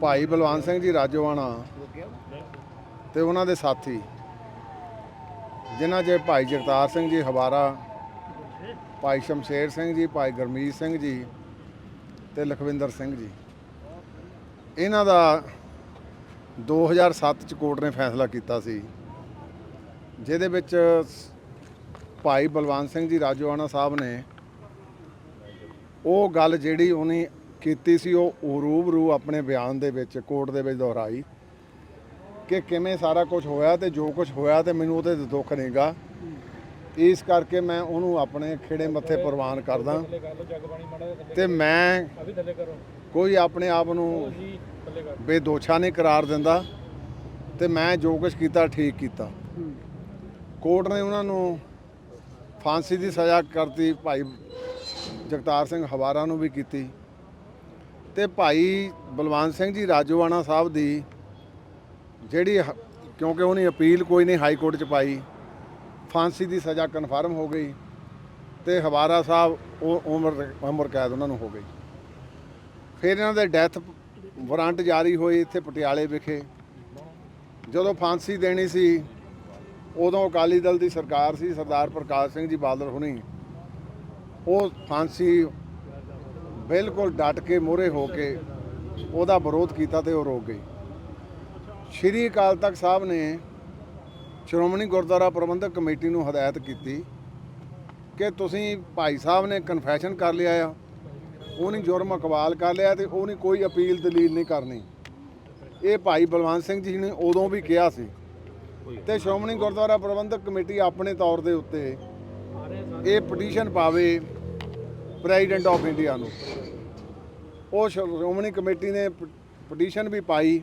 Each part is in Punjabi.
ਭਾਈ ਬਲਵੰਤ ਸਿੰਘ ਜੀ ਰਾਜੋਆਣਾ ਤੇ ਉਹਨਾਂ ਦੇ ਸਾਥੀ, ਜਿਨ੍ਹਾਂ 'ਚ ਭਾਈ ਜਗਤਾਰ ਸਿੰਘ ਜੀ ਹਵਾਰਾ, ਭਾਈ ਸ਼ਮਸ਼ੇਰ ਸਿੰਘ ਜੀ, ਭਾਈ ਗਰਮੀਤ ਸਿੰਘ ਜੀ ਤੇ ਲਖਵਿੰਦਰ ਸਿੰਘ ਜੀ। ਇਹਨਾਂ ਦਾ 2007 ਚ ਕੋਰਟ ਨੇ ਫੈਸਲਾ ਕੀਤਾ ਸੀ, ਜਿਹਦੇ ਵਿੱਚ ਭਾਈ ਬਲਵੰਤ ਸਿੰਘ ਜੀ ਰਾਜੋਆਣਾ ਸਾਹਿਬ ਨੇ ਉਹ ਗੱਲ ਜਿਹੜੀ ਉਹਨੇ ਕੀਤੀ ਸੀ ਉਹ ਰੂਬਰੂ ਆਪਣੇ ਬਿਆਨ ਦੇ ਵਿੱਚ, ਕੋਰਟ ਦੇ ਵਿੱਚ ਦੁਹਰਾਈ ਕਿ ਕਿਵੇਂ ਸਾਰਾ ਕੁਝ ਹੋਇਆ ਤੇ ਜੋ ਕੁਝ ਹੋਇਆ ਤੇ ਮੈਨੂੰ ਉਹਦੇ ਤੇ ਦੁੱਖ ਨਹੀਂਗਾ ਇਸ ਕਰਕੇ ਮੈਂ ਉਹਨੂੰ ਆਪਣੇ ਖੇੜੇ ਮੱਥੇ ਪ੍ਰਵਾਨ ਕਰਦਾ। ਤੇ ਮੈਂ ਕੋਈ ਆਪਣੇ ਆਪ ਨੂੰ ਬੇਦੋਸ਼ਾ ਨਹੀਂ ਕਰਾਰ ਦਿੰਦਾ ਤੇ ਮੈਂ ਜੋ ਕੁਝ ਕੀਤਾ ਠੀਕ ਕੀਤਾ। ਕੋਰਟ ਨੇ ਉਹਨਾਂ ਨੂੰ ਫਾਂਸੀ ਦੀ ਸਜ਼ਾ ਕਰਤੀ, ਭਾਈ ਜਗਤਾਰ ਸਿੰਘ ਹਵਾਰਾ ਨੂੰ ਵੀ ਕੀਤੀ। ਤੇ ਭਾਈ ਬਲਵੰਤ ਸਿੰਘ ਜੀ ਰਾਜੋਆਣਾ ਸਾਹਿਬ ਦੀ ਜਿਹੜੀ ਹ- ਕਿਉਂਕਿ ਉਹਨੇ ਅਪੀਲ ਕੋਈ ਨਹੀਂ ਹਾਈ ਕੋਰਟ ਚ ਪਾਈ, ਫਾਂਸੀ ਦੀ ਸਜ਼ਾ ਕਨਫਰਮ ਹੋ ਗਈ ਤੇ ਹਵਾਰਾ ਸਾਹਿਬ ਉਹ ਉਮਰ ਉਮਰ ਕੈਦ ਉਹਨਾਂ ਨੂੰ ਹੋ ਗਈ। ਫਿਰ ਇਹਨਾਂ ਦੇ ਡੈਥ ਵਾਰੰਟ ਜਾਰੀ ਹੋਏ ਇੱਥੇ ਪਟਿਆਲੇ ਵਿਖੇ। ਜਦੋਂ ਫਾਂਸੀ ਦੇਣੀ ਸੀ, ਉਦੋਂ ਅਕਾਲੀ ਦਲ ਦੀ ਸਰਕਾਰ ਸੀ, ਸਰਦਾਰ ਪ੍ਰਕਾਸ਼ ਸਿੰਘ ਜੀ ਬਾਦਲ ਹੁਣੀ। ਉਹ ਫਾਂਸੀ ਬਿਲਕੁਲ ਡਟ ਕੇ ਮੋਹਰੇ ਹੋ ਕੇ ਉਹਦਾ ਵਿਰੋਧ ਕੀਤਾ ਤੇ ਉਹ ਰੋਕ ਗਈ। ਸ਼੍ਰੀ ਅਕਾਲ ਤਖਤ ਸਾਹਿਬ ਨੇ ਸ਼੍ਰੋਮਣੀ ਗੁਰਦੁਆਰਾ ਪ੍ਰਬੰਧਕ ਕਮੇਟੀ ਨੂੰ ਹਦਾਇਤ ਕੀਤੀ ਕਿ ਤੁਸੀਂ ਭਾਈ ਸਾਹਿਬ ਨੇ ਕਨਫੈਸ਼ਨ ਕਰ ਲਿਆ ਆ ਉਹਨੇ ਜੁਰਮ ਇਕਬਾਲ ਕਰ ਲਿਆ ਤੇ ਉਹਨੇ ਕੋਈ ਅਪੀਲ ਦਲੀਲ ਨਹੀਂ ਕਰਨੀ। ਇਹ ਭਾਈ ਬਲਵੰਤ ਸਿੰਘ ਜੀ ਨੇ ਉਦੋਂ ਵੀ ਕਿਹਾ ਸੀ ਤੇ ਸ਼੍ਰੋਮਣੀ ਗੁਰਦੁਆਰਾ ਪ੍ਰਬੰਧਕ ਕਮੇਟੀ ਆਪਣੇ ਤੌਰ ਦੇ ਉੱਤੇ ਇਹ ਪਟੀਸ਼ਨ ਪਾਵੇ ਪ੍ਰੈਜ਼ੀਡੈਂਟ ਆਫ ਇੰਡੀਆ ਨੂੰ। ਉਹ ਸ਼੍ਰੋਮਣੀ ਕਮੇਟੀ ਨੇ ਪਟੀਸ਼ਨ ਵੀ ਪਾਈ।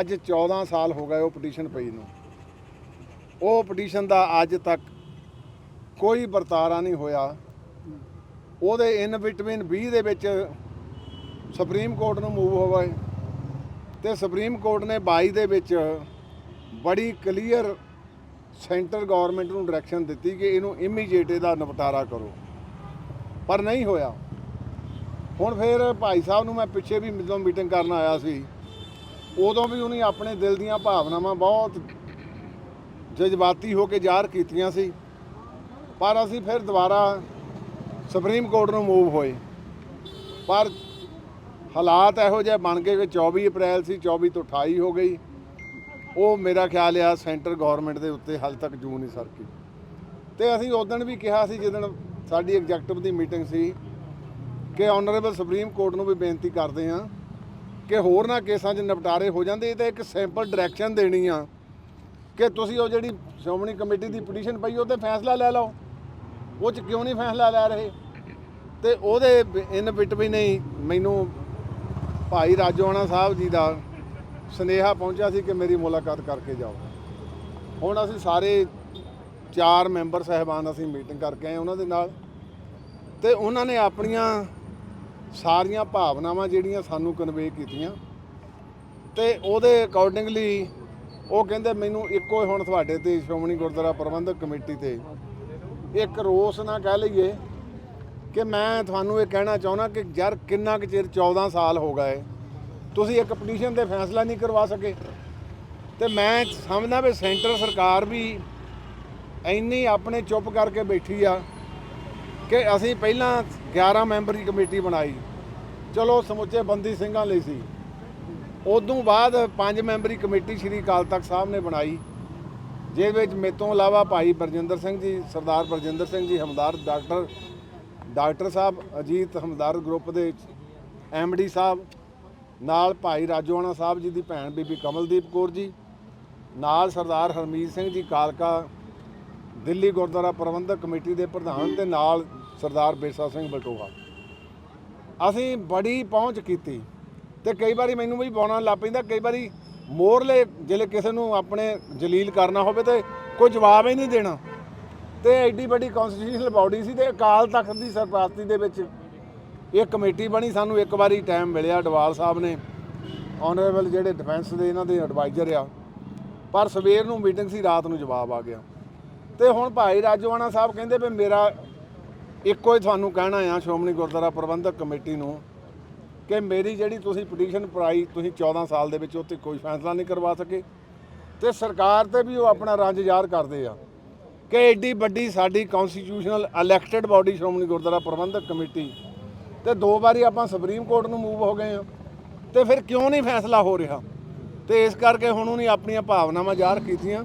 ਅੱਜ 14 ਸਾਲ ਹੋ ਗਏ ਉਹ ਪਟੀਸ਼ਨ ਪਈ ਨੂੰ। ਉਹ ਪਟੀਸ਼ਨ ਦਾ ਅੱਜ ਤੱਕ ਕੋਈ ਵਰਤਾਰਾ ਨਹੀਂ ਹੋਇਆ। ਉਹਦੇ ਇਨ ਬਿਟਵੀਨ 20 ਦੇ ਵਿੱਚ ਸੁਪਰੀਮ ਕੋਰਟ ਨੂੰ ਮੂਵ ਹੋ ਗਏ ਤੇ ਸੁਪਰੀਮ ਕੋਰਟ ਨੇ 22 ਦੇ ਵਿੱਚ ਬੜੀ ਕਲੀਅਰ ਸੈਂਟਰ ਗਵਰਨਮੈਂਟ ਨੂੰ ਡਾਇਰੈਕਸ਼ਨ ਦਿੱਤੀ ਕਿ ਇਹਨੂੰ ਇਮੀਡੀਏਟ ਇਹਦਾ ਨਿਪਟਾਰਾ ਕਰੋ। ਪਰ ਨਹੀਂ ਹੋਇਆ। ਹੁਣ ਫਿਰ ਭਾਈ ਸਾਹਿਬ ਨੂੰ ਮੈਂ ਪਿੱਛੇ ਵੀ ਜਦੋਂ ਮੀਟਿੰਗ ਕਰਨ ਆਇਆ ਸੀ, ਉਦੋਂ ਵੀ ਉਹਨੇ ਆਪਣੇ ਦਿਲ ਦੀਆਂ ਭਾਵਨਾਵਾਂ ਬਹੁਤ ਜਜ਼ਬਾਤੀ ਹੋ ਕੇ ਜ਼ਾਹਰ ਕੀਤੀਆਂ ਸੀ। ਪਰ ਅਸੀਂ ਫਿਰ ਦੁਬਾਰਾ ਸੁਪਰੀਮ ਕੋਰਟ ਨੂੰ ਮੂਵ ਹੋਏ। ਪਰ ਹਾਲਾਤ ਇਹੋ ਜਿਹੇ ਬਣ ਗਏ ਕਿ 24 ਅਪ੍ਰੈਲ ਸੀ 24 ਤੋਂ 28 ਹੋ ਗਈ। ਉਹ ਮੇਰਾ ਖਿਆਲ ਆ ਸੈਂਟਰ ਗਵਰਨਮੈਂਟ ਦੇ ਉੱਤੇ ਹਾਲ ਤੱਕ ਜੂ ਨਹੀਂ ਸਰਕੀ। ਤੇ ਅਸੀਂ ਉਦੋਂ ਵੀ ਕਿਹਾ ਸੀ ਜਦੋਂ ਸਾਡੀ ਐਗਜ਼ੈਕਟਿਵ ਦੀ ਮੀਟਿੰਗ ਸੀ ਕਿ ਆਨਰੇਬਲ ਸੁਪਰੀਮ ਕੋਰਟ ਨੂੰ ਵੀ ਬੇਨਤੀ ਕਰਦੇ ਹਾਂ ਕਿ ਹੋਰ ਨਾ ਕੇਸਾਂ 'ਚ ਨਿਪਟਾਰੇ ਹੋ ਜਾਂਦੇ ਇਹ ਤਾਂ ਇੱਕ ਸਿੰਪਲ ਡਾਇਰੈਕਸ਼ਨ ਦੇਣੀ ਆ ਕਿ ਤੁਸੀਂ ਉਹ ਜਿਹੜੀ ਸ਼੍ਰੋਮਣੀ ਕਮੇਟੀ ਦੀ ਪਟੀਸ਼ਨ ਪਈ ਉਹ ਤੇ ਫੈਸਲਾ ਲੈ ਲਓ। ਉਹ 'ਚ ਕਿਉਂ ਨਹੀਂ ਫੈਸਲਾ ਲੈ ਰਹੇ? ਤੇ ਉਹਦੇ ਇਨ ਬਿਟ ਵੀ ਨਹੀਂ ਮੈਨੂੰ ਭਾਈ ਰਾਜੋਆਣਾ ਸਾਹਿਬ ਜੀ ਦਾ ਸੁਨੇਹਾ ਪਹੁੰਚਿਆ ਸੀ ਕਿ ਮੇਰੀ ਮੁਲਾਕਾਤ ਕਰਕੇ ਜਾਓ। ਹੁਣ ਅਸੀਂ ਸਾਰੇ ਚਾਰ ਮੈਂਬਰ ਸਹਿਬਾਨ ਅਸੀਂ ਮੀਟਿੰਗ ਕਰਕੇ ਆਏ ਉਹਨਾਂ ਦੇ ਨਾਲ ਤੇ ਉਹਨਾਂ ਨੇ ਆਪਣੀਆਂ ਸਾਰੀਆਂ ਭਾਵਨਾਵਾਂ ਜਿਹੜੀਆਂ ਸਾਨੂੰ ਕਨਵੇ ਕੀਤੀਆਂ ਤੇ ਉਹਦੇ ਅਕੋਰਡਿੰਗਲੀ ਉਹ ਕਹਿੰਦੇ ਮੈਨੂੰ ਇੱਕੋ ਹੀ ਹੁਣ ਤੁਹਾਡੇ ਤੇ ਸ਼੍ਰੋਮਣੀ ਗੁਰਦੁਆਰਾ ਪ੍ਰਬੰਧਕ ਕਮੇਟੀ ਤੇ ਇੱਕ ਰੋਸ ਨਾ ਕਹਿ ਲਈਏ ਕਿ ਮੈਂ ਤੁਹਾਨੂੰ ਇਹ ਕਹਿਣਾ ਚਾਹੁੰਦਾ ਕਿ ਯਾਰ ਕਿੰਨਾ ਕੁ ਚਿਰ 14 ਸਾਲ ਹੋ ਗਏ, ਤੁਸੀਂ ਇੱਕ ਪਟੀਸ਼ਨ ਤੇ ਫੈਸਲਾ ਨਹੀਂ ਕਰਵਾ ਸਕੇ। ਤੇ ਮੈਂ ਸਮਝਦਾ ਵੀ ਸੈਂਟਰ ਸਰਕਾਰ ਵੀ ਇੰਨੀ ਆਪਣੇ ਚੁੱਪ ਕਰਕੇ ਬੈਠੀ ਆ ਕਿ ਅਸੀਂ ਪਹਿਲਾਂ 11 ਮੈਂਬਰੀ ਕਮੇਟੀ ਬਣਾਈ। ਚਲੋ ਸਮੁੱਚੇ ਬੰਦੀ ਸਿੰਘਾਂ ਲਈ ਸੀ। ਉਦੋਂ ਬਾਅਦ ਪੰਜ ਮੈਂਬਰੀ ਕਮੇਟੀ ਸ਼੍ਰੀ ਅਕਾਲ ਤਖਤ ਸਾਹਿਬ ਨੇ ਬਣਾਈ। ਜਿਹਦੇ ਵਿੱਚ ਮੇਰੇ ਤੋਂ ਇਲਾਵਾ ਭਾਈ ਬਰਜਿੰਦਰ ਸਿੰਘ ਜੀ, Sardar Barjinder Singh ji Hamdard doctor doctor Sahib Ajit Hamdard group ਦੇ ਐਮਡੀ ਸਾਹਿਬ, ਨਾਲ ਭਾਈ ਰਾਜੋਆਣਾ ਸਾਹਿਬ ਜੀ ਦੀ ਭੈਣ ਬੀਬੀ ਕਮਲਦੀਪ ਕੌਰ ਜੀ, ਨਾਲ ਸਰਦਾਰ ਹਰਮੀਤ ਸਿੰਘ ਜੀ ਕਾਲਕਾ, ਦਿੱਲੀ ਗੁਰਦੁਆਰਾ ਪ੍ਰਬੰਧਕ ਕਮੇਟੀ ਦੇ ਪ੍ਰਧਾਨ ਤੇ ਨਾਲ ਸਰਦਾਰ ਬੇਸਾ ਸਿੰਘ ਬਲਟੋਹਾ ਅਸੀਂ ਬੜੀ ਪਹੁੰਚ ਕੀਤੀ ਤੇ ਕਈ ਵਾਰੀ ਮੈਨੂੰ ਵੀ ਪਾਉਣਾ ਲੱਗ ਪੈਂਦਾ, ਕਈ ਵਾਰੀ ਮੋਰਲੇ ਜਿਹੜੇ ਕਿਸੇ ਨੂੰ ਆਪਣੇ ਜਲੀਲ ਕਰਨਾ ਹੋਵੇ ਤੇ ਕੋਈ ਜਵਾਬ ਹੀ ਨਹੀਂ ਦੇਣਾ। ਤੇ ਐਡੀ ਵੱਡੀ ਕਨਸਟੀਟਿਊਸ਼ਨਲ ਬਾਡੀ ਸੀ ਤੇ ਅਕਾਲ ਤਖਤ ਦੀ ਸਰਪ੍ਰਸਤੀ ਦੇ ਵਿੱਚ ਇਹ ਕਮੇਟੀ ਬਣੀ। ਸਾਨੂੰ ਇੱਕ ਵਾਰੀ ਟਾਈਮ ਮਿਲਿਆ ਡਵਾਲ ਸਾਹਿਬ ਨੇ। ਆਨਰੇਬਲ ਜਿਹੜੇ ਡਿਫੈਂਸ ਦੇ ਇਹਨਾਂ ਦੇ ਐਡਵਾਈਜ਼ਰ ਆ। ਪਰ ਸਵੇਰ ਨੂੰ ਮੀਟਿੰਗ ਸੀ, ਰਾਤ ਨੂੰ ਜਵਾਬ ਆ ਗਿਆ। ਤੇ ਹੁਣ ਭਾਈ ਰਾਜਵਾਨਾ ਸਾਹਿਬ ਕਹਿੰਦੇ ਵੀ ਮੇਰਾ ਇੱਕੋ ਹੀ ਤੁਹਾਨੂੰ ਕਹਿਣਾ ਆ ਸ਼੍ਰੋਮਣੀ ਗੁਰਦੁਆਰਾ ਪ੍ਰਬੰਧਕ ਕਮੇਟੀ ਨੂੰ ਕਿ ਮੇਰੀ ਜਿਹੜੀ ਤੁਸੀਂ ਪਟੀਸ਼ਨ ਪਾਈ ਤੁਸੀਂ 14 ਸਾਲ ਦੇ ਵਿੱਚ ਉੱਤੇ ਕੋਈ ਫੈਸਲਾ ਨਹੀਂ ਕਰਵਾ ਸਕੇ। ਤੇ ਸਰਕਾਰ ਤੇ ਵੀ ਉਹ ਆਪਣਾ ਰੰਜ ਜ਼ਾਹਰ ਕਰਦੇ ਆ ਕਿ ਐਡੀ ਵੱਡੀ ਸਾਡੀ constitutional elected body Shiromani Gurdwara Prabandhak committee ਤੇ ਦੋ ਵਾਰੀ ਆਪਾਂ ਸੁਪਰੀਮ ਕੋਰਟ ਨੂੰ ਮੂਵ ਹੋ ਗਏ ਆ। ਤੇ ਫਿਰ ਕਿਉਂ ਨਹੀਂ ਫੈਸਲਾ ਹੋ ਰਿਹਾ? ਤੇ ਇਸ ਕਰਕੇ ਹੁਣ ਉਹਨੇ ਆਪਣੀਆਂ ਭਾਵਨਾਵਾਂ ਜ਼ਾਹਰ ਕੀਤੀਆਂ।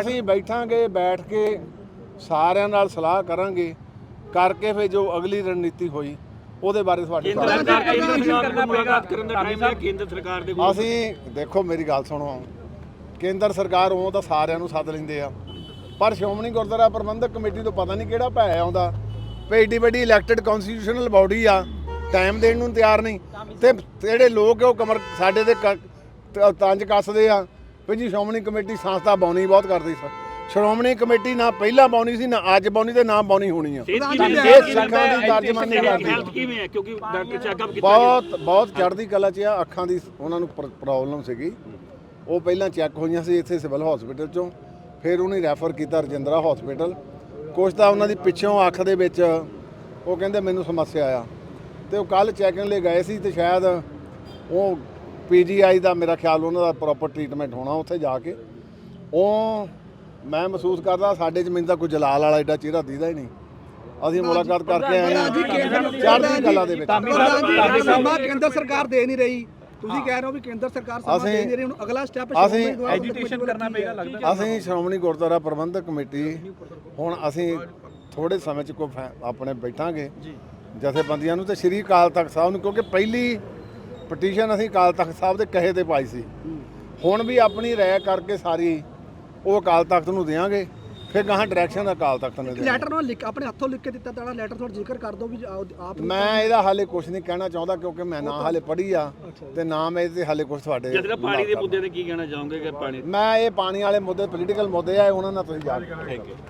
ਅਸੀਂ ਬੈਠਾਂਗੇ ਬੈਠ ਕੇ ਸਾਰਿਆਂ ਨਾਲ ਸਲਾਹ ਕਰਾਂਗੇ। ਕਰਕੇ ਫਿਰ ਜੋ ਅਗਲੀ ਰਣਨੀਤੀ ਹੋਈ ਉਹਦੇ ਬਾਰੇ ਤੁਹਾਡੇ ਕੇਂਦਰ ਸਰਕਾਰ ਕੇਂਦਰ ਸਰਕਾਰ ਨੂੰ ਮੁਲਾਕਾਤ ਕਰਨ ਦਾ ਟਾਈਮ ਹੈ ਕੇਂਦਰ ਸਰਕਾਰ ਦੇ ਕੋਲ। ਅਸੀਂ ਦੇਖੋ ਮੇਰੀ ਗੱਲ ਸੁਣੋ। ਕੇਂਦਰ ਸਰਕਾਰ ਉਹ ਤਾਂ ਸਾਰਿਆਂ ਨੂੰ ਸੱਦ ਲੈਂਦੇ ਆ। ਪਰ ਸ਼੍ਰੋਮਣੀ ਗੁਰਦੁਆਰਾ ਪ੍ਰਬੰਧਕ ਕਮੇਟੀ ਤੋਂ ਪਤਾ ਨਹੀਂ ਕਿਹੜਾ ਭੈ ਆਉਂਦਾ। ਵੀ ਏਡੀ ਵੱਡੀ ਇਲੈਕਟਿਡ ਕਨਸਟੀਟਿਊਸ਼ਨਲ ਬਾਡੀ ਆ ਟਾਈਮ ਦੇਣ ਨੂੰ ਤਿਆਰ ਨਹੀਂ। ਤੇ ਜਿਹੜੇ ਲੋਕ ਉਹ ਕਮਰ ਸਾਡੇ ਦੇ ਤੰਜ ਕੱਸਦੇ ਆ। ਵੀ ਜੀ ਸ਼੍ਰੋਮਣੀ ਕਮੇਟੀ ਸੰਸਥਾ ਬਾਉਣੀ ਬਹੁਤ ਕਰਦੀ ਸੀ ਸ਼੍ਰੋਮਣੀ ਕਮੇਟੀ ਨਾ ਪਹਿਲਾਂ ਬਾਉਣੀ ਸੀ ਨਾ ਅੱਜ ਬਾਉਣੀ ਤੇ ਨਾ ਬਾਉਣੀ ਹੋਣੀ ਆ? ਇਹ ਸਿੱਖਾਂ ਦੀ ਤਰਜਮਾਨੀ ਕਰਦੀ ਆ। ਹੈਲਥ ਕਿਵੇਂ ਹੈ ਕਿਉਂਕਿ ਡਾਕਟਰ ਚੈੱਕਅਪ ਕੀਤਾ ਬਹੁਤ ਬਹੁਤ ਚੜ੍ਹਦੀ ਕਲਾ ਚ ਆ ਅੱਖਾਂ ਦੀ ਉਹਨਾਂ ਨੂੰ ਪ੍ਰੋਬਲਮ ਸੀਗੀ। ਉਹ ਪਹਿਲਾਂ ਚੈੱਕ ਹੋਈਆਂ ਸੀ ਇੱਥੇ ਸਿਵਲ ਹਸਪੀਟਲ ਚੋਂ ਫਿਰ ਉਹਨੇ ਰੈਫਰ ਕੀਤਾ ਰਜਿੰਦਰਾ ਹਸਪੀਟਲ। ਕੁਛ ਤਾਂ ਉਹਨਾਂ ਦੀ ਪਿੱਛੋਂ ਅੱਖ ਦੇ ਵਿੱਚ ਉਹ ਕਹਿੰਦੇ ਮੈਨੂੰ ਸਮੱਸਿਆ ਆ। ਤੇ ਉਹ ਕੱਲ ਚੈਕਿੰਗ ਲਈ ਗਏ ਸੀ ਤੇ ਸ਼ਾਇਦ ਉਹ ਪੀਜੀਆਈ ਦਾ ਮੇਰਾ ਖਿਆਲ ਉਹਨਾਂ ਦਾ ਪ੍ਰੋਪਰ ਟ੍ਰੀਟਮੈਂਟ ਹੋਣਾ ਉੱਥੇ ਜਾ ਕੇ। ਉਹ ਮੈਂ ਮਹਿਸੂਸ ਕਰਦਾ ਸਾਡੇ ਚ ਮੈਨੂੰ ਤਾਂ ਕੋਈ ਜਲਾਲ ਵਾਲਾ ਐਡਾ ਚਿਹਰਾ ਦੀਦਾ ਹੀ ਨਹੀਂ। ਅਸੀਂ ਮੁਲਾਕਾਤ ਕਰਕੇ ਆਏ ਹਾਂ ਜੀ ਕੇਂਦਰ ਚੜ੍ਹਦੀ ਕਲਾ ਦੇ ਵਿੱਚ। ਸਮਾਂ ਕੇਂਦਰ ਸਰਕਾਰ ਦੇ ਨਹੀਂ ਰਹੀ। ਤੁਸੀਂ ਕਹਿ ਰਹੇ ਹੋ ਵੀ ਕੇਂਦਰ ਸਰਕਾਰ ਸਮਾਂ ਦੇ ਨਹੀਂ ਰਹੀ ਹੁਣ ਅਗਲਾ ਸਟੈਪ ਅਸੀਂ ਐਜੀਟੇਸ਼ਨ ਕਰਨਾ ਪਏਗਾ ਲੱਗਦਾ ਅਸੀਂ ਸ਼੍ਰੋਮਣੀ ਗੁਰਦੁਆਰਾ ਪ੍ਰਬੰਧਕ ਕਮੇਟੀ ਹੁਣ ਅਸੀਂ ਥੋੜੇ ਸਮੇਂ ਚ ਕੋ ਆਪਣੇ ਬੈਠਾਂਗੇ। ਜਥੇਬੰਦੀਆਂ ਨੂੰ ਤੇ ਸ਼੍ਰੀ ਅਕਾਲ ਤਖਤ ਸਾਹਿਬ ਨੂੰ ਕਿਉਂਕਿ ਪਹਿਲੀ ਪਟੀਸ਼ਨ ਅਸੀਂ ਅਕਾਲ ਤਖਤ ਸਾਹਿਬ ਦੇ ਕਹੇ ਤੇ ਪਾਈ ਸੀ। ਹੁਣ ਵੀ ਆਪਣੀ ਰਾਇ ਕਰਕੇ ਸਾਰੀ ਉਹ ਅਕਾਲ ਤਖਤ ਨੂੰ ਦੇਵਾਂਗੇ ਫਿਰ ਗਾਹਾਂ ਡਾਇਰੈਕਸ਼ਨ ਅਕਾਲ ਤਖਤ ਨੇ ਦੇਣੀ ਲੈਟਰ ਨਾਲ ਲਿਖ ਆਪਣੇ ਹੱਥੋਂ ਲਿਖ ਕੇ ਦਿੱਤਾ ਤਾਂ ਲੈਟਰ ਥੋੜਾ ਜ਼ਿਕਰ ਕਰ ਦਿਓ ਵੀ ਆਪ- ਮੈਂ ਇਹਦਾ ਹਾਲੇ ਕੁਝ ਨਹੀਂ ਕਹਿਣਾ ਚਾਹੁੰਦਾ ਕਿਉਂਕਿ ਮੈਂ ਨਾ ਹਾਲੇ ਪੜ੍ਹੀ ਆ ਤੇ ਨਾ ਮੈਂ ਇਹਦੇ ਹਾਲੇ ਕੁਝ ਤੁਹਾਡੇ ਜਿਹੜਾ ਪਾਣੀ ਦੇ ਮੁੱਦੇ ਤੇ ਕੀ ਕਹਿਣਾ ਚਾਹੋਗੇ ਕਿ ਪਾਣੀ ਮੈਂ ਇਹ ਪਾਣੀ ਵਾਲੇ ਮੁੱਦੇ ਪੋਲੀਟੀਕਲ ਮੁੱਦੇ ਆ ਉਹਨਾਂ ਨਾਲ ਤੁਸੀਂ ਜਾ ਕੇ